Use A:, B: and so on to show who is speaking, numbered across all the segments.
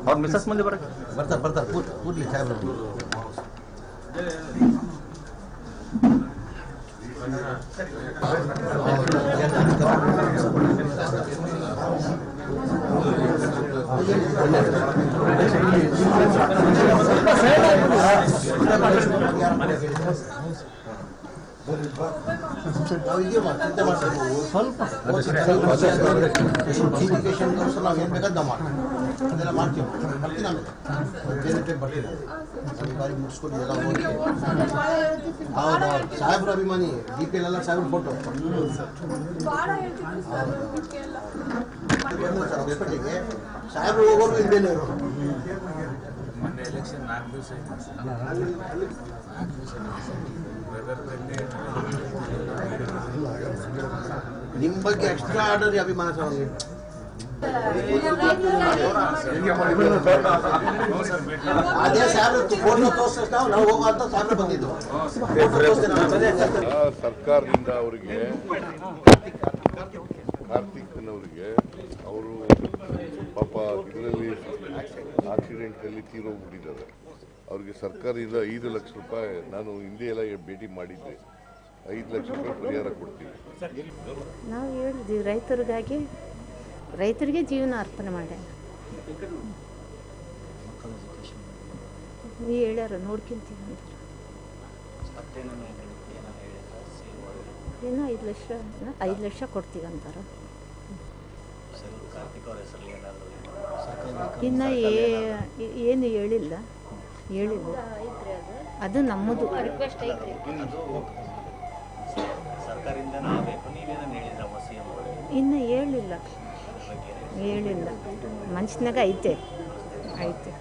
A: ಅವ್ರ ಮಿಸಸ್ ಮಂದಿ ಬರಕ್ಕೆ
B: ಬರ್ತಾರೆ ಬರ್ತಾರೆ ಕೂತ್ ಕೂಡ್ಲಿ ಸಾಹೇಬ್ರು ನಾವು ಸ್ವಲ್ಪ ಎಜುಕೇಶನ್ ನಾವು ಏನು ಮಾಡ್ತೀವಿ ಅದೆಲ್ಲ ಮಾಡ್ತೀವಿ ಬರ್ತೀನಿ ಬೇರೆ ಹೋಗಿ ಸಾಹೇಬ್ರ ಅಭಿಮಾನಿ ಡಿ ಪಿ ಎಲ್ಲ ಸಾಹೇಬ್ರ ಫೋಟೋ ಸಾಹೇಬ್ರು ಹೋಗೋರು ಇದ್ದೇನೆ ಇರೋರು
C: ಮೊನ್ನೆ ಎಲೆಕ್ಷನ್ ನಾಲ್ಕು ದಿವಸ
B: ನಿಮ್ಮ ಬಗ್ಗೆ ಎಕ್ಸ್ಟ್ರಾ ಆರ್ಡರ್ ಅಭಿಮಾನ ಸರ್ ಅದೇ ಸಾಹೇಬ್ರ ಫೋಟೋ ತೋರಿಸ್ತಾ ನಾವು ಹೋಗೋ ಅಂತ ಸಾಹೇಬ್ರ ಬಂದಿದ್ದು.
D: ಸರ್ಕಾರದಿಂದ ಅವರಿಗೆ ಕಾರ್ತಿಕ್ನವರಿಗೆ ಅವರು ಪಾಪ ಇದರಲ್ಲಿ ಆಕ್ಸಿಡೆಂಟಲ್ಲಿ ತೀರೋಗ್ಬಿಟ್ಟಿದ್ದಾರೆ. ಅವ್ರಿಗೆ ಸರ್ಕಾರದಿಂದ ಐದು ಲಕ್ಷ ರೂಪಾಯಿ ನಾನು ಹಿಂದೆ ಎಲ್ಲ ಭೇಟಿ ಮಾಡಿದ್ದೆ. ಐದು ಲಕ್ಷ ರೂಪಾಯಿ ಪರಿಹಾರ ಕೊಡ್ತೀವಿ
E: ನಾವು ಹೇಳಿದ್ವಿ ರೈತರಿಗಾಗಿ ರೈತರಿಗೆ ಜೀವನ ಅರ್ಪಣೆ ಮಾಡ್ಯಾನ ನೀವು ಹೇಳ್ಯಾರ ನೋಡ್ಕೊಂತೀವಿ ಅಂತಾರೆ ಏನೋ ಐದು ಲಕ್ಷ ಐದು ಲಕ್ಷ ಕೊಡ್ತೀವಿ ಅಂತಾರೆ. ಇನ್ನು ಏನು ಹೇಳಿಲ್ಲ. ಹೇಳಿಲ್ಲ ಅದು. ನಮ್ಮದು. ಇನ್ನು ಹೇಳಿಲ್ಲ. ಹೇಳಿಲ್ಲ. ಮನ್ಸಿನಾಗ ಐತೆ. ಐತೆ.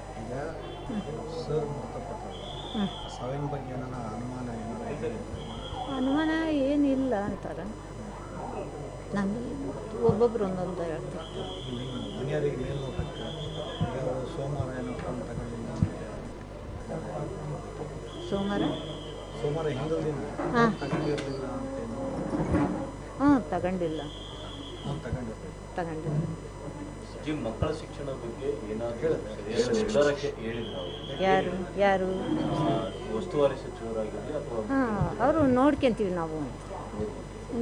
A: ಅನುಮಾನ
E: ಏನಿಲ್ಲ ಅಂತಾರೆ. ನಾನು ಒಬ್ಬೊಬ್ರು ಒಂದೊಂದು ಹೇಳ್ತಾರೆ
A: ಸೋಮವಾರ?
E: ಸೋಮವಾರ
A: ಹಿಂದೂ ದಿನ.
E: ಹಾಂ.
A: ತಗೊಂಡಿರಲಿಲ್ಲ
E: ಹಾಂ ತಗೊಂಡಿಲ್ಲ. ತಗೊಂಡಿಲ್ಲ.
F: ಜಿಮ್ ಮಕ್ಕಳ ಶಿಕ್ಷಣ ಬಗ್ಗೆ ಏನಾದರೂ
E: ಯಾರು? ಯಾರು?
F: ಉಸ್ತುವಾರಿ ಸಚಿವರಾಗಿರಲಿ ಅಥವಾ
E: ಹಾಂ ಅವರು ನೋಡ್ಕೊಂತೀವಿ ನಾವು.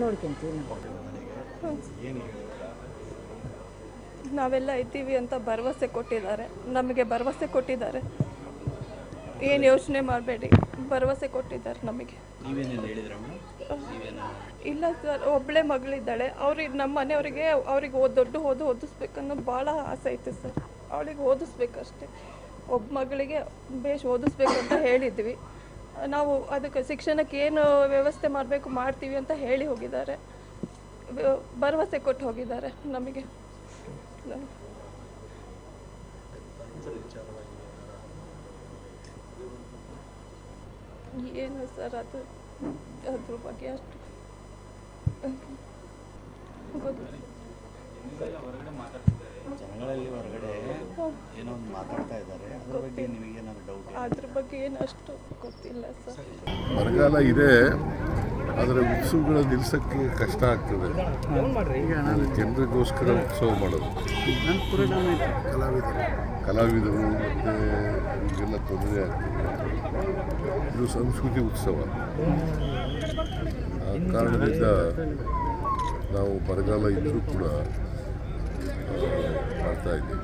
E: ನೋಡ್ಕೊಂತೀವಿ ನಾವು.
G: ನಾವೆಲ್ಲ ಇದ್ದೀವಿ ಅಂತ ಭರವಸೆ ಕೊಟ್ಟಿದ್ದಾರೆ. ನಮಗೆ ಭರವಸೆ ಕೊಟ್ಟಿದ್ದಾರೆ. ಏನು ಯೋಚನೆ ಮಾಡಬೇಡಿ. ಭರವಸೆ ಕೊಟ್ಟಿದ್ದಾರೆ ನಮಗೆ. ಇಲ್ಲ ಸರ್ ಒಬ್ಬಳೇ ಮಗಳಿದ್ದಾಳೆ. ಅವ್ರಿಗೆ ನಮ್ಮ ಮನೆಯವರಿಗೆ ಅವ್ರಿಗೆ ಓದ್ ದೊಡ್ಡ ಓದು ಓದಿಸ್ಬೇಕನ್ನೋ ಭಾಳ ಆಸೆ ಐತೆ ಸರ್. ಅವಳಿಗೆ ಓದಿಸ್ಬೇಕಷ್ಟೆ. ಒಬ್ಬ ಮಗಳಿಗೆ ಬೇಷ್ ಅಂತ ಹೇಳಿದ್ವಿ. ನಾವು ಅದಕ್ಕೆ ಶಿಕ್ಷಣಕ್ಕೆ ಏನು ವ್ಯವಸ್ಥೆ ಮಾಡಬೇಕು ಮಾಡ್ತೀವಿ ಅಂತ ಹೇಳಿ ಹೋಗಿದ್ದಾರೆ. ಭರವಸೆ ಕೊಟ್ಟು ಹೋಗಿದ್ದಾರೆ ನಮಗೆ. ಏನು ಸರ್ ಅದು? ಅದ್ರ ಬಗ್ಗೆ ಅಷ್ಟು ಗೊತ್ತಿಲ್ಲ.
F: ಜನಗಳಲ್ಲಿ ಹೊರಗಡೆ ಏನೋ ಒಂದು ಮಾತಾಡ್ತಾ ಇದ್ದಾರೆ. ಅದ್ರ ಬಗ್ಗೆ ನಿಮಗೆ ಏನಾದ್ರು ಡೌಟ್
G: ಅದ್ರ ಬಗ್ಗೆ ಏನು ಅಷ್ಟು ಗೊತ್ತಿಲ್ಲ ಸರ್.
D: ಬರಗಾಲ ಇದೆ. ಆದರೆ ಉತ್ಸವಗಳ ನಿಲ್ಸಕ್ಕೆ ಕಷ್ಟ ಆಗ್ತದೆ. ಜನರಿಗೋಸ್ಕರ ಉತ್ಸವ ಮಾಡೋದು. ಕಲಾವಿದರು ಮತ್ತು ಇವರಿಗೆಲ್ಲ ತೊಂದರೆ ಆಗ್ತದೆ. ಇದು ಸಂಸ್ಕೃತಿ ಉತ್ಸವ. ಆ ಕಾರಣದಿಂದ ನಾವು ಬರಗಾಲ ಇದ್ದರೂ ಕೂಡ ಮಾಡ್ತಾ ಇದ್ದೀವಿ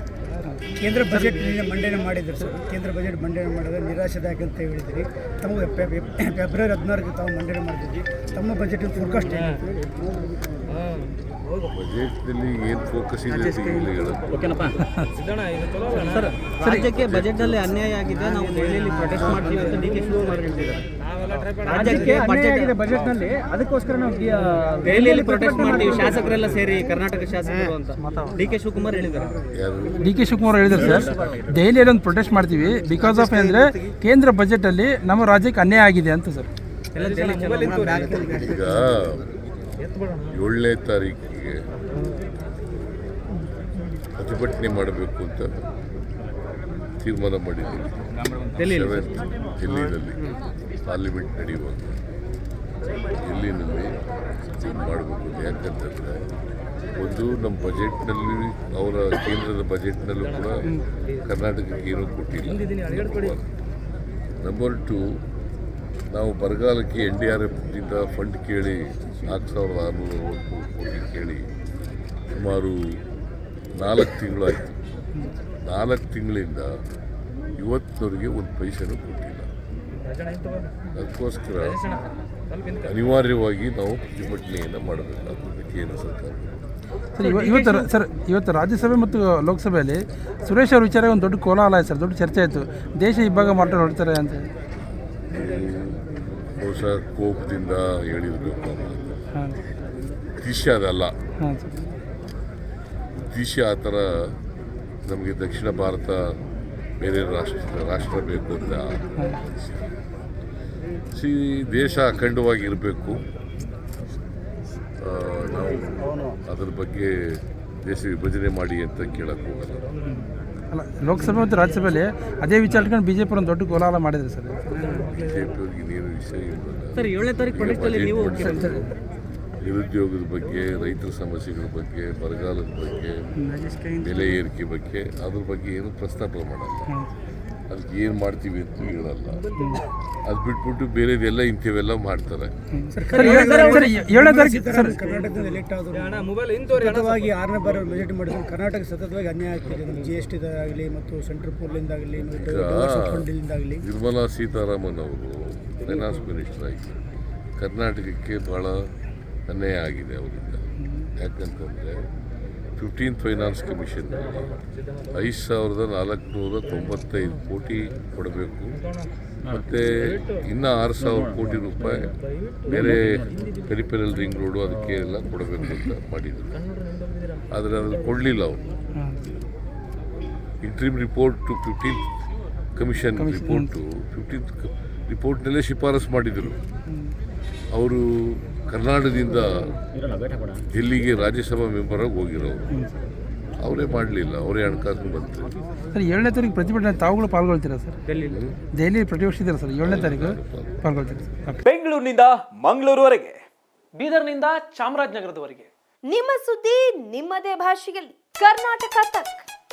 H: ಕೇಂದ್ರ ಬಜೆಟ್ ನಿನ್ನೆ ಮಂಡನೆ ಮಾಡಿದ್ರು ಸರ್. ಕೇಂದ್ರ ಬಜೆಟ್ ಮಂಡನೆ ಮಾಡಿದ್ರೆ ನಿರಾಶೆದಾಯಕ ಅಂತ ಹೇಳಿದ್ರಿ. ತಮ್ಮ ಫೆಬ್ರವರಿ ಹದಿನಾರಕ್ಕೆ ತಾವು ಮಂಡನೆ ಮಾಡಿದ್ರಿ. ತಮ್ಮ ಬಜೆಟ್ ಫೋರ್ಕಾಸ್ಟ್
D: ಬಜೆಟ್ನಲ್ಲಿ ಏನು? ಫೋಕಸ್ ಇದೆ ಹೇಳೋದು.
I: ರಾಜ್ಯಕ್ಕೆ ಬಜೆಟ್ನಲ್ಲಿ ಅನ್ಯಾಯ ಆಗಿದೆ. ನಾವು ದೆಹಲಿಯಲ್ಲಿ ಪ್ರೊಟೆಸ್ಟ್ ಮಾಡ್ತೀವಿ ಅಂತ ಡಿ ಕೆ ಶಿವಕುಮಾರ್ ಹೇಳ್ತಿದ್ದಾರೆ. ರಾಜ್ಯಕ್ಕೆ ಬಜೆಟ್
H: ಬಜೆಟ್ನಲ್ಲಿ ಅದಕ್ಕೋಸ್ಕರ ನಾವು
I: ದೆಹಲಿಯಲ್ಲಿ ಪ್ರೊಟೆಸ್ಟ್ ಮಾಡ್ತೀವಿ. ಶಾಸಕರೆಲ್ಲ ಸೇರಿ ಕರ್ನಾಟಕ ಶಾಸಕರು ಅಂತ. ಡಿ ಕೆ ಶಿವಕುಮಾರ್ ಹೇಳಿದ್ದಾರೆ.
H: ಡಿ ಕೆ ಶಿವಕುಮಾರ್ ಹೇಳಿದ್ದಾರೆ ಸರ್. ದೆಹಲಿಯಲ್ಲಿ ಒಂದು ಪ್ರೊಟೆಸ್ಟ್ ಮಾಡ್ತೀವಿ. ಬಿಕಾಸ್ ಆಫ್ ಅಂದರೆ ಕೇಂದ್ರ ಬಜೆಟಲ್ಲಿ ನಮ್ಮ ರಾಜ್ಯಕ್ಕೆ ಅನ್ಯಾಯ ಆಗಿದೆ ಅಂತ ಸರ್.
D: ಈಗ ಏಳನೇ ತಾರೀಕಿಗೆ ಪ್ರತಿಭಟನೆ ಮಾಡಬೇಕು ಅಂತ. ತೀರ್ಮಾನ ಮಾಡಿದ್ದೀವಿ. ಪಾರ್ಲಿಮೆಂಟ್ ನಡೆಯುವಾಗ. ದಿಲ್ಲಿನಲ್ಲಿ ಇದು ಮಾಡಬೇಕು. ಯಾಕಂತಂದರೆ ಒಂದು ನಮ್ಮ ಬಜೆಟ್ನಲ್ಲಿ ಅವರ ಕೇಂದ್ರದ ಬಜೆಟ್ನಲ್ಲೂ ಕೂಡ ಕರ್ನಾಟಕಕ್ಕೆ ಏನೂ ಕೊಟ್ಟಿಲ್ಲ. ನಂಬರ್ ಟು ನಾವು ಬರಗಾಲಕ್ಕೆ ಎನ್ ಡಿ ಆರ್ ಎಫ್ನಿಂದ ಫಂಡ್ ಕೇಳಿ ನಾಲ್ಕು ಸಾವಿರದ ಆರುನೂರ ಅರವತ್ತು ಕೋಟಿ ಕೇಳಿ ಸುಮಾರು ನಾಲ್ಕು ತಿಂಗಳಾಯಿತು. ನಾಲ್ಕು ತಿಂಗಳಿಂದ ಇವತ್ತಿನವರಿಗೆ ಒಂದು ಪೈಸೆನೂ ಕೊಟ್ಟಿಲ್ಲ. ಅದಕ್ಕೋಸ್ಕರ ಅನಿವಾರ್ಯವಾಗಿ ನಾವು ಪ್ರತಿಭಟನೆಯನ್ನು ಮಾಡಬೇಕಾಗ್ತದೆ ಕೇಂದ್ರ ಸರ್ಕಾರ.
H: ಸರ್ ಇವ- ಇವತ್ತು ಸರ್ ಇವತ್ತು ರಾಜ್ಯಸಭೆ ಮತ್ತು ಲೋಕಸಭೆಯಲ್ಲಿ ಸುರೇಶ್ ಅವ್ರ ವಿಚಾರ ಒಂದು ದೊಡ್ಡ ಕೋಲಾಹಲ ಆಯ್ತು ಸರ್. ದೊಡ್ಡ ಚರ್ಚೆ ಆಯಿತು. ದೇಶ ಇಬ್ಬಾಗ ಮಾಡ್ತಾರೆ ನೋಡ್ತಾರೆ ಅಂತ.
D: ಬಹುಶಃ ಕೋಪದಿಂದ ಹೇಳಿರಬೇಕು ಉದ್ದೇಶ ಅದಲ್ಲ. ಉದ್ದೇಶ ಆ ಥರ ನಮಗೆ ದಕ್ಷಿಣ ಭಾರತ ಬೇರೆ ರಾಷ್ಟ್ರ ರಾಷ್ಟ್ರ ಬೇಕು ಅಂತ ಸಿ ದೇಶ ಅಖಂಡವಾಗಿರಬೇಕು. ನಾವು ಅದರ ಬಗ್ಗೆ ದೇಶ ವಿಭಜನೆ ಮಾಡಿ ಅಂತ ಕೇಳಕ್ಕೆ ಹೋಗಲ್ಲ.
H: ಅಲ್ಲ ಲೋಕಸಭೆ ಮತ್ತು ರಾಜ್ಯಸಭೆಯಲ್ಲಿ ಅದೇ ವಿಚಾರ ಇಟ್ಕೊಂಡು ಬಿ ಜೆ ಪಿ ಒಂದು ದೊಡ್ಡ ಕೋಲಾಹಲ ಮಾಡಿದ್ರು ಸರ್?
D: ಬಿ ಜೆ ಪಿಯವ್ರಿಗೆ ಇನ್ನೇನು ವಿಷಯ ಇಲ್ಲ
I: ಸರ್ ಏಳನೇ ತಾರೀಕು ನೀವು
D: ನಿರುದ್ಯೋಗದ ಬಗ್ಗೆ ರೈತರ ಸಮಸ್ಯೆಗಳ ಬಗ್ಗೆ ಬರಗಾಲದ ಬಗ್ಗೆ ಬೆಲೆ ಏರಿಕೆ ಬಗ್ಗೆ ಅದ್ರ ಬಗ್ಗೆ ಏನು ಪ್ರಸ್ತಾಪ ಮಾಡಲ್ಲ. ಅದಕ್ಕೆ ಏನು ಮಾಡ್ತೀವಿ ಅಂತ ಹೇಳಲ್ಲ. ಅದು ಬಿಟ್ಬಿಟ್ಟು ಬೇರೆದೆಲ್ಲ ಇಂಥವೆಲ್ಲ ಮಾಡ್ತಾರೆ.
J: ಕರ್ನಾಟಕದಲ್ಲಿ ಎಲೆಕ್ಟ್ ಆದರು. ಸತತವಾಗಿ ಆರನೇ ಬಾರಿ ಬಜೆಟ್ ಮಾಡಿದ್ರು. ಕರ್ನಾಟಕ ಸತತವಾಗಿ ಅನ್ಯಾಯ ಆಗ್ತಿದೆ. ಜಿ ಎಸ್ ಟಿದಾಗಲಿ ಮತ್ತು ಸೆಂಟ್ರಲ್ ಪೋರ್ಲಿಂದಾಗಲಿ ಫಂಡಿಂದಾಗಲಿ
D: ನಿರ್ಮಲಾ ಸೀತಾರಾಮನ್ ಅವರು ಫೈನಾನ್ಸ್ ಮಿನಿಸ್ಟರ್ ಆಗಿ ಕರ್ನಾಟಕಕ್ಕೆ ಭಾಳ ಅನ್ಯಾಯ ಆಗಿದೆ ಅವರಿಂದ. ಯಾಕಂತಂದರೆ ಫಿಫ್ಟೀನ್ ಫೈನಾನ್ಸ್ ಕಮಿಷನ್ನಲ್ಲಿ ಐದು ಸಾವಿರದ ನಾಲ್ಕುನೂರ ತೊಂಬತ್ತೈದು ಕೋಟಿ ಕೊಡಬೇಕು. ಮತ್ತು ಇನ್ನೂ ಆರು ಸಾವಿರ ಕೋಟಿ ರೂಪಾಯಿ ಬೇರೆ ಪೆರಿಪೆರಲ್ ರಿಂಗ್ ರೋಡು ಅದಕ್ಕೆ ಎಲ್ಲ ಕೊಡಬೇಕು ಅಂತ ಮಾಡಿದರು. ಆದರೆ ಅದನ್ನು ಕೊಡಲಿಲ್ಲ ಅವರು. Interim report to fifteen commission report fifteenth ರಿಪೋರ್ಟ್ನಲ್ಲೇ ಶಿಫಾರಸು ಮಾಡಿದರು. ಅವರು ಕರ್ನಾಟಕದಿಂದ ಡೆಲ್ಲಿಗೆ ರಾಜ್ಯಸಭಾ ಆಗಿ ಹೋಗಿರೋರು. ಅವರೇ ಮಾಡಲಿಲ್ಲ ಅವರೇ ಹಣಕಾಸು ಬಂತು
H: ಸರ್ ಏಳನೇ ತಾರೀಕು ಪ್ರತಿಭಟನೆ ತಾವುಗಳು ಪಾಲ್ಗೊಳ್ತೀರಾ ಸರ್? ದೆಹಲಿ ಪ್ರತಿಪಕ್ಷ ಇದ್ದೀರಾ ಸರ್ ಏಳನೇ ತಾರೀಕು ಪಾಲ್ಗೊಳ್ತೀರಾ ಸರ್?
K: ಬೆಂಗಳೂರಿನಿಂದ ಮಂಗಳೂರುವರೆಗೆ ಬೀದರ್ನಿಂದ ಚಾಮರಾಜನಗರದವರೆಗೆ.
L: ನಿಮ್ಮ ಸುದ್ದಿ ನಿಮ್ಮದೇ ಭಾಷೆಯಲ್ಲಿ. ಕರ್ನಾಟಕ ತಕ್.